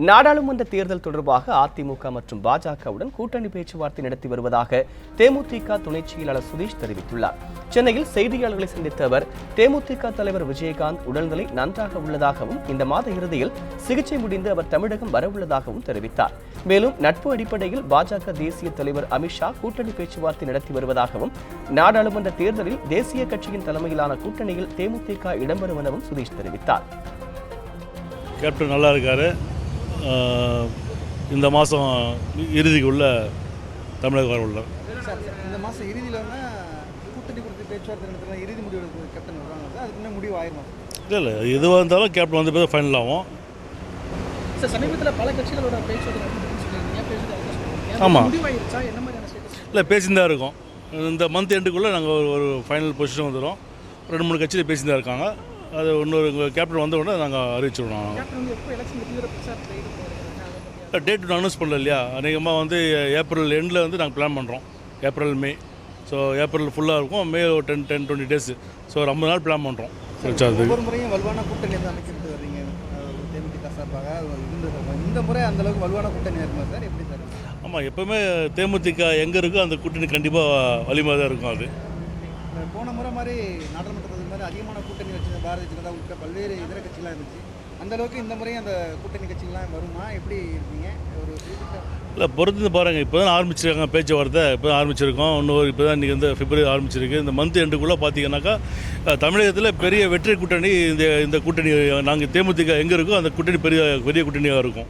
நாடாளுமன்ற தேர்தல் தொடர்பாக அதிமுக மற்றும் பாஜகவுடன் கூட்டணி பேச்சுவார்த்தை நடத்தி வருவதாக தேமுதிக துணை செயலாளர் சுதீஷ் தெரிவித்துள்ளார். சென்னையில் செய்தியாளர்களை சந்தித்த அவர் தேமுதிக தலைவர் விஜயகாந்த் உடல்நிலை நன்றாக உள்ளதாகவும் இந்த மாத இறுதியில் சிகிச்சை முடிந்து அவர் தமிழகம் வரவுள்ளதாகவும் தெரிவித்தார். மேலும் நட்பு அடிப்படையில் பாஜக தேசிய தலைவர் அமித்ஷா கூட்டணி பேச்சுவார்த்தை நடத்தி வருவதாகவும் நாடாளுமன்ற தேர்தலில் தேசிய கட்சியின் தலைமையிலான கூட்டணியில் தேமுதிக இடம்பெறும் எனவும் சுதீஷ் தெரிவித்தார். கேப்டன் நல்லா இருக்காரு. இந்த மாதம் இறுதிக்குள்ள தமிழக வர உள்ளார் இந்த மாதம் இறுதியில் கூட்டணி குறித்து பேச்சுவார்த்தை நடத்துகிற இறுதி முடிவு கேப்டன் வருவாங்க சார் அதுக்கு முன்னே முடிவு ஆயிருமா? இல்லை இல்லை எதுவாக இருந்தாலும் கேப்டன் வந்து பேர் ஃபைனல் ஆகும். சார் சமீபத்தில் பல கட்சிகளோட பேச்சுவார்த்தை நடந்துன்னு சொல்லியிருந்தீங்க பேசுறது அவங்க சொல்லியிருந்தீங்க ஆமா. முடிவாயிருச்சா? என்ன மாதிரியான ஸ்டேட்டஸ் இல்லை தான் இருக்கோம். இந்த மந்த் எண்டுக்குள்ளே நாங்கள் ஒரு ஒரு ஃபைனல் பொசிஷன் வந்துடும் ரெண்டு மூணு கட்சியில் தான் இருக்காங்க. அது இன்னொரு கேப்டன் வந்த உடனே நாங்கள் அறிவிச்சிடுவோம் டேட் ஒன்று அனௌன்ஸ் பண்ணல இல்லையா? அநேகமாக வந்து ஏப்ரல் எண்டில் வந்து நாங்கள் பிளான் பண்ணுறோம் ஏப்ரல் மே. ஸோ ஏப்ரல் ஃபுல்லாக இருக்கும். மே ஒரு ten ten twenty days so ஒரு ஐம்பது நாள் பிளான் பண்ணுறோம் ஒவ்வொரு முறையும் வலுவான கூட்டணி தான் அமைக்கிறது வர்றீங்க. தேமுதிக சார்பாக இந்த முறை அந்த அளவுக்கு வலுவான கூட்டணி இருக்குமா சார்? எப்படி சார்? ஆமாம் எப்போவுமே தேமுதிக எங்கே இருக்கோ அந்த கூட்டணி கண்டிப்பாக வலிமையாக தான் இருக்கும் அது. போன முறை மாதிரி நாடாளுமன்றத்துக்கு மாதிரி அதிகமான கூட்டணி வச்சு பாரதிய ஜனதா உள்ளிட்ட பல்வேறு இதர கட்சிகளாக இருந்துச்சு. அந்த அளவுக்கு இந்த முறையும் அந்த கூட்டணி கட்சிகள்லாம் வருமா? எப்படி இருக்கீங்க? ஒரு இல்லை பொறுத்து பாருங்கள் இப்போ தான் ஆரம்பிச்சிருக்காங்க பேச்சுவார்த்தை. இப்போ தான் ஆரம்பிச்சிருக்கோம். இன்னொரு இப்போ தான் இன்றைக்கி வந்து பிப்ரவரி ஆரம்பிச்சிருக்கு. இந்த மந்த் எண்டுக்குள்ளே பார்த்தீங்கன்னாக்கா தமிழகத்தில் பெரிய வெற்றி கூட்டணி இந்த இந்த கூட்டணி நாங்கள் தேமுதிக எங்கே இருக்கோ அந்த கூட்டணி பெரிய பெரிய கூட்டணியாக இருக்கும்.